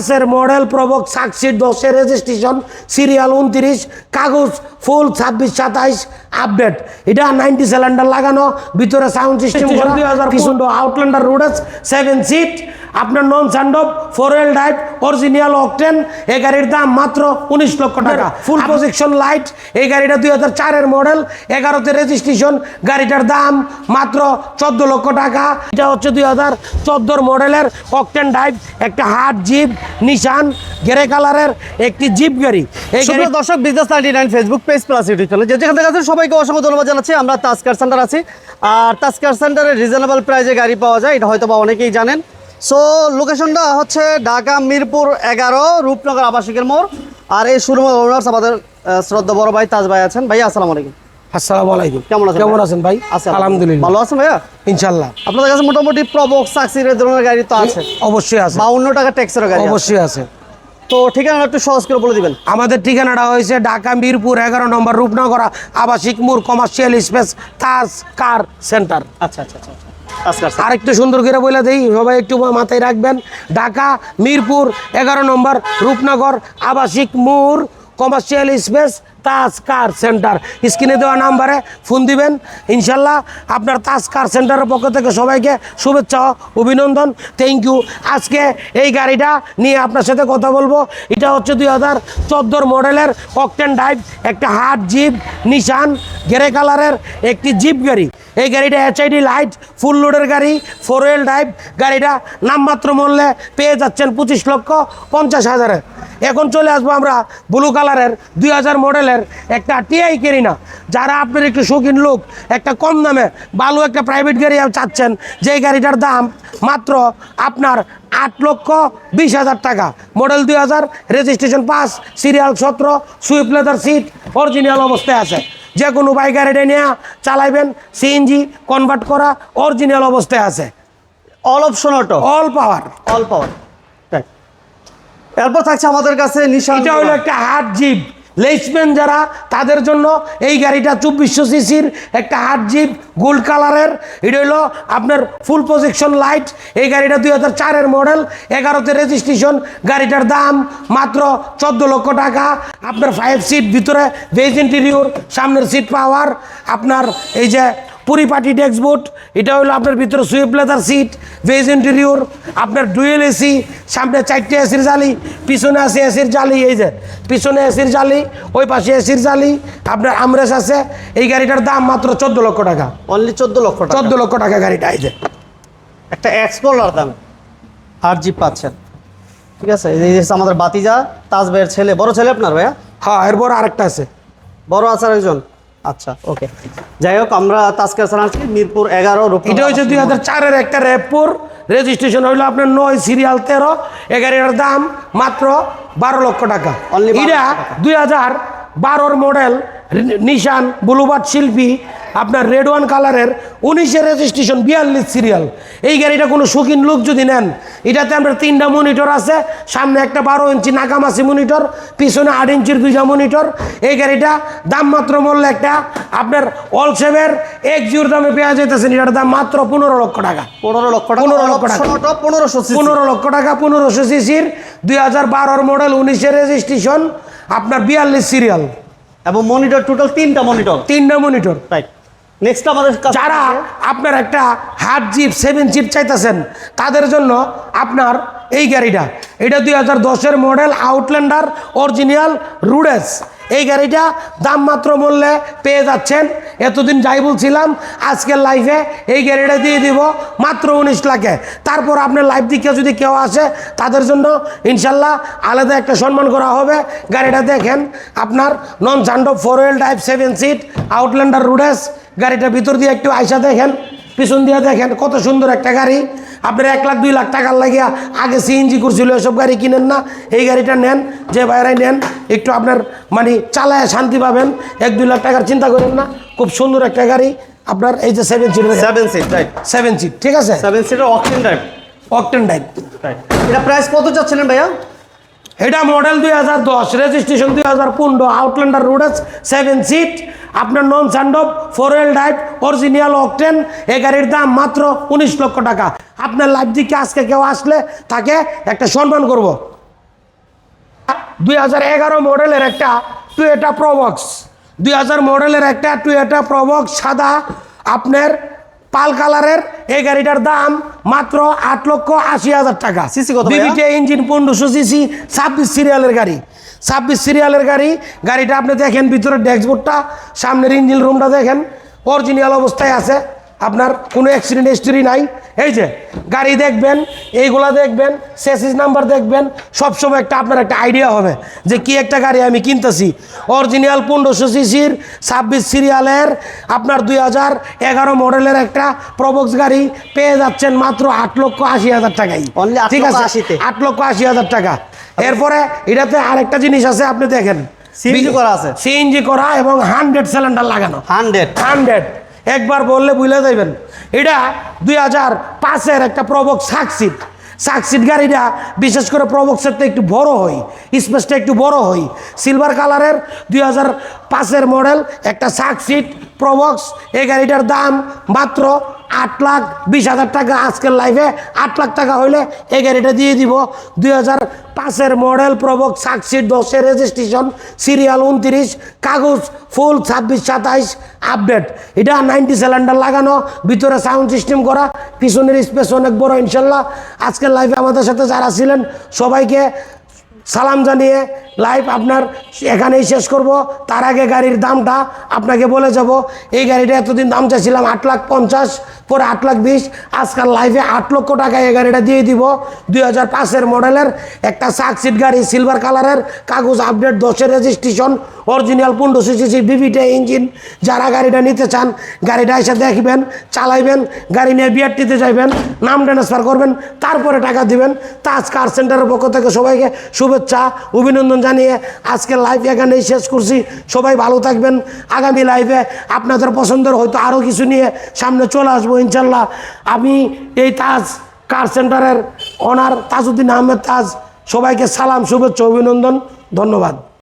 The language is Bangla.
পাঁচের মডেল প্রবক সাকসিট দশের রেজিস্ট্রেশন সিরিয়াল উনত্রিশ কাগজ ফুল ছাব্বিশ সাতাইশ আপডেট এটা নাইনটি সিলিন্ডার লাগানো ভিতরে সাউন্ড সিস্টেম পিছন্ড আউটল্যান্ডার রুডেস সেভেন সিট আপনার non স্যান্ডপ four wheel drive original octane এই গাড়ির দাম মাত্র উনিশ লক্ষ টাকা। ফুল প্রজেকশন লাইট এই গাড়িটা দুই হাজার চারের মডেল এগারোতে রেজিস্ট্রেশন গাড়িটার দাম মাত্র চোদ্দ লক্ষ টাকা। এটা হচ্ছে দুই হাজার চোদ্দোর মডেলের অকটেন ড্রাইভ একটা হার্ড জিপ নিশান গ্রে কালারের একটি জিপ গাড়ি। এই গাড়ি দর্শক business ninety nine Facebook page plus YouTube channel যে যেখান থেকে আছেন সবাইকে অসংখ্য ধন্যবাদ জানাচ্ছি। আমরা তাস্কার সেন্টার আছি। আর তাস্কার সেন্টারে রিজনেবল প্রাইসে গাড়ি পাওয়া যায় এটা হয়তো বা অনেকেই জানেন। সো লোকেশনটা হচ্ছে ঢাকা মিরপুর এগারো রূপনগর আবাসিকের মোড়। আর এই শুরু ওনার্স আমাদের শ্রদ্ধা বড় ভাই তাজ ভাই আছেন। ভাই আসসালামু আলাইকুম। আসসালামু আলাইকুম। কেমন আছেন কেমন আছেন ভাই? আলহামদুলিল্লাহ। ভালো আছেন ভাইয়া? ইনশাল্লাহ আপনাদের কাছে মোটামুটি প্রবক সাকসির এই ধরনের গাড়ি তো আছে। অবশ্যই আছে। বাউন্ন টাকা ট্যাক্সের গাড়ি অবশ্যই আছে। তো ঠিকানা একটু সহজ করে বলে দিবেন। আমাদের ঠিকানাটা হয়েছে ঢাকা মিরপুর এগারো নম্বর রূপনগর আবাসিক মোড় commercial space Taj car centre. আচ্ছা আচ্ছা আচ্ছা তাস্কার আর একটু সুন্দর করে বলে দেই, সবাই একটু মাথায় রাখবেন। ঢাকা, মিরপুর, এগারো নম্বর, রূপনগর, আবাসিক মোড় commercial space Taj car centre স্ক্রিনে দেওয়া নাম্বারে ফোন দিবেন। ইনশাল্লাহ আপনার তাজ কার সেন্টারের পক্ষ থেকে সবাইকে শুভেচ্ছা অভিনন্দন। থ্যাংক ইউ আজকে এই গাড়িটা নিয়ে আপনার সাথে কথা বলব। এটা হচ্ছে দুই হাজার চোদ্দোর মডেলের অকটেন ড্রাইভ একটা হার্ড জিপ নিশান গ্রে কালারের একটি জিপ গাড়ি। এই গাড়িটা এইচআইডি লাইট ফুল লোডের গাড়ি ফোর হুইল ড্রাইভ গাড়িটা নামমাত্র মূল্যে পেয়ে যাচ্ছেন পঁচিশ লক্ষ পঞ্চাশ হাজারে। এখন চলে আসব আমরা ব্লু কালারের দুই হাজার মডেলের একটা টিআই কেরি না যারা আপনার একটু শৌখিন লোক, একটা কম দামে ভালো একটা প্রাইভেট গাড়ি চাচ্ছেন যে গাড়িটার দাম মাত্র আপনার আট লক্ষ বিশ হাজার টাকা। মডেল দুই হাজার রেজিস্ট্রেশন পাস সিরিয়াল সতেরো সুইফট লেদার সিট অরিজিনাল অবস্থায় আছে। যে কোনো বাইক গাড়িটা নিয়ে চালাইবেন সিএনজি কনভার্ট করা অরিজিনাল অবস্থায় আছে। All option auto all power all power এরপর থাকছে আমাদের কাছে নিশান এটা হলো একটা হার্ড জিপ লেসম্যান যারা, তাদের জন্য এই গাড়িটা চব্বিশশো সিসির একটা হাট জিপ গোল্ড কালারের এটা হলো আপনার ফুল প্রজেকশন লাইট এই গাড়িটা দুই হাজার চারের মডেল এগারোতে রেজিস্ট্রেশন গাড়িটার দাম মাত্র চোদ্দ লক্ষ টাকা। আপনার ফাইভ সিট ভিতরে ভেজ ইন্টেরিয়র সামনের সিট পাওয়ার আপনার এই যে পরিপাটি ডেস্কবোর্ড এটা হলো আপনার ভিতরে swift leather seat beige interior আপনার ডুয়েল এসি সামনে চারটে এসির জালি পিছনে আছে এসির জালি এই যে পিছনে এসির জালি ওই পাশে এসির জালি আপনার আমরেস আছে এই গাড়িটার দাম মাত্র চোদ্দ লক্ষ টাকা। অনলি চোদ্দ লক্ষ টাকা। চোদ্দ লক্ষ টাকা গাড়িটা এই যে। একটা এক্সপ্লোরার দাম আর জিপ পাচ্ছেন ঠিক আছে? এই যে আমাদের বাতিজা তাজ ভাইয়ের ছেলে বড় ছেলে আপনার ভাইয়া? হ্যাঁ এরপর আরেকটা আছে। বড় আছে আর একজন আচ্ছা ওকে যাই হোক আমরা তাস্কার সানাচ্ছি মিরপুর এগারো এটা হচ্ছে দুই হাজার চারের একটা র্যাপুর রেজিস্ট্রেশন হইল আপনার নয় সিরিয়াল তেরো এগারোটার দাম মাত্র বারো লক্ষ টাকা। অনলি এটা দুই হাজার বারোর মডেল নিশান বুলুবাদ শিল্পী আপনার রেড ওয়ান কালারের উনিশের রেজিস্ট্রেশন বিয়াল্লিশ সিরিয়াল এই গাড়িটা কোনো শৌখিন লোক যদি নেন এটাতে আপনার তিনটা মনিটর আছে সামনে একটা বারো ইঞ্চি নাকামাসি মনিটর পিছনে আট ইঞ্চির দুইটা মনিটর এই গাড়িটা দাম মাত্র মূল্য একটা আপনার অল সেভের এক জিওর দামে পেয়ে যেতেছেন এটার দাম মাত্র পনেরো লক্ষ টাকা। পনেরো লক্ষ টাকা 15 লক্ষ টাকা। পনেরোশো পনেরো লক্ষ টাকা পনেরোশো সিসির দুই হাজার বারোর মডেল উনিশের রেজিস্ট্রেশন আপনার বিয়াল্লিশ সিরিয়াল এবং মনিটর টোটাল তিনটা মনিটর তিনটা মনিটর রাইট নেক্সট আমাদের যারা আপনার একটা হার্ড জিপ সেভেন জিপ চাইতেছেন তাদের জন্য আপনার এই গাড়িটা। এটা দুই হাজার দশের মডেল আউটল্যান্ডার অরিজিনাল রুডেস এই গাড়িটা দাম মাত্র মূল্যে পেয়ে যাচ্ছেন। এতদিন যাই বলছিলাম আজকের লাইফে এই গাড়িটা দিয়ে দিব মাত্র উনিশ লাখে। তারপর আপনার লাইফ দিকে যদি কেউ আসে তাদের জন্য ইনশাল্লাহ আলাদা একটা সম্মান করা হবে। গাড়িটা দেখেন আপনার non ঝান্ডো four wheel drive seven seat Outlander রুডেস গাড়িটা ভিতর দিয়ে একটু আইসা দেখেন পিছন দিয়ে দেখেন কত সুন্দর একটা গাড়ি। আপনার এক লাখ দুই লাখ টাকার লাগিয়া আগে সিএনজি করছিল এসব গাড়ি কিনেন না এই গাড়িটা নেন যে বাইরে নেন একটু আপনার মানে চালায় শান্তি পাবেন এক দুই লাখ টাকার চিন্তা করেন না খুব সুন্দর একটা গাড়ি। আপনার এই যে seven seat seven seat right seven seat ঠিক আছে? সেভেন সিটের octane drive octane drive right এটা প্রাইস কত চাচ্ছিলেন ভাইয়া? এটা মডেল দুই হাজার দশ রেজিস্ট্রেশন দুই হাজার পনেরো আউটল্যান্ডার রুডেস সেভেন সিট আপনার non স্যান্ডপ four wheel drive original octane এ গাড়ির দাম মাত্র উনিশ লক্ষ টাকা। আপনার লাইফ দিকে আজকে কেউ আসলে তাকে একটা সম্মান করব। দুই হাজার এগারো মডেলের একটা টুয়েটা প্রবক্স দুই হাজার মডেলের একটা টুয়েটা প্রবক্স সাদা, আপনার পাল কালারের এই গাড়িটার দাম মাত্র আট লক্ষ আশি হাজার টাকা। সিসি কত বিবিটি ইঞ্জিন পনেরোশো সিসি ছাব্বিশ সিরিয়ালের গাড়ি। ছাব্বিশ সিরিয়ালের গাড়ি গাড়িটা আপনি দেখেন ভিতরে ড্যাশবোর্ডটা সামনের ইঞ্জিন রুমটা দেখেন অরিজিনাল অবস্থায় আছে। আপনার কোনো অ্যাক্সিডেন্ট হিস্টরি নাই? এই যে গাড়ি দেখবেন এইগুলা দেখবেন সেসিস নাম্বার দেখবেন সবসময় একটা আপনার একটা আইডিয়া হবে যে কি একটা গাড়ি আমি কিনতেছি। অরিজিনাল পনেরোশো সিসির ছাব্বিশ সিরিয়ালের আপনার দুই হাজার এগারো মডেলের একটা প্রবক্স গাড়ি পেয়ে যাচ্ছেন মাত্র আট লক্ষ আশি হাজার টাকাই ঠিক আছে। আট লক্ষ আশি হাজার টাকা। এরপরে এটাতে আরেকটা জিনিস আছে আপনি দেখেন। CNG করা আছে? সিএনজি করা এবং হান্ড্রেড সিলিন্ডার লাগানো। হান্ড্রেড হান্ড্রেড একবার বললে বুঝলে যাইবেন। এটা দুই হাজার পাঁচের একটা প্রবক সাকসিট। সাকসিট গাড়িটা বিশেষ করে প্রবক্সের তো একটু বড় হয় স্পেসটা একটু বড় হয় সিলভার কালারের দুই হাজার পাঁচের মডেল, একটা সাকসিট প্রবক্স এই গাড়িটার দাম মাত্র আট লাখ বিশ হাজার টাকা। আজকের লাইফে আট লাখ টাকা হইলে এই গাড়িটা দিয়ে দিব। দুই হাজার পাঁচের মডেল প্রবক সাকসিট দশের রেজিস্ট্রেশন সিরিয়াল উনত্রিশ, কাগজ ফুল ছাব্বিশ, সাতাইশ আপডেট এটা নাইনটি সিলিন্ডার লাগানো, ভিতরে সাউন্ড সিস্টেম করা, পিছনের স্পেস অনেক বড় ইনশাল্লাহ। আজকের লাইফে আমাদের সাথে যারা ছিলেন, সবাইকে সালাম জানিয়ে লাইভ আপনার এখানেই শেষ করব। তার আগে গাড়ির দামটা আপনাকে বলে যাব। এই গাড়িটা এতদিন দাম চাইছিলাম আট লাখ পঞ্চাশ, পরে আট লাখ বিশ। আজকাল লাইভে আট লক্ষ টাকায় এই গাড়িটা দিয়ে দিব। দুই হাজার পাঁচের মডেলের একটা সাকসিট গাড়ি সিলভার কালারের কাগজ আপডেট দশের রেজিস্ট্রেশন অরিজিনাল পনেরোশো সিসি বিবিটে ইঞ্জিন যারা গাড়িটা নিতে চান, গাড়িটা এসে দেখবেন, চালাইবেন, গাড়ি নিয়ে বিআরটিতে যাইবেন, নাম ট্রান্সফার করবেন, তারপরে টাকা দিবেন। তাজ কার সেন্টারের পক্ষ থেকে সবাইকে শুভেচ্ছা, অভিনন্দন জানিয়ে আজকে লাইভ এখানেই শেষ করছি। সবাই ভালো থাকবেন। আগামী লাইভে আপনাদের পছন্দের হয়তো আরও কিছু নিয়ে সামনে চলে আসব, ইনশাল্লাহ। আমি এই তাজ কার সেন্টারের অনার তাজউদ্দিন আহমেদ তাজ, সবাইকে সালাম, শুভেচ্ছা, অভিনন্দন, ধন্যবাদ।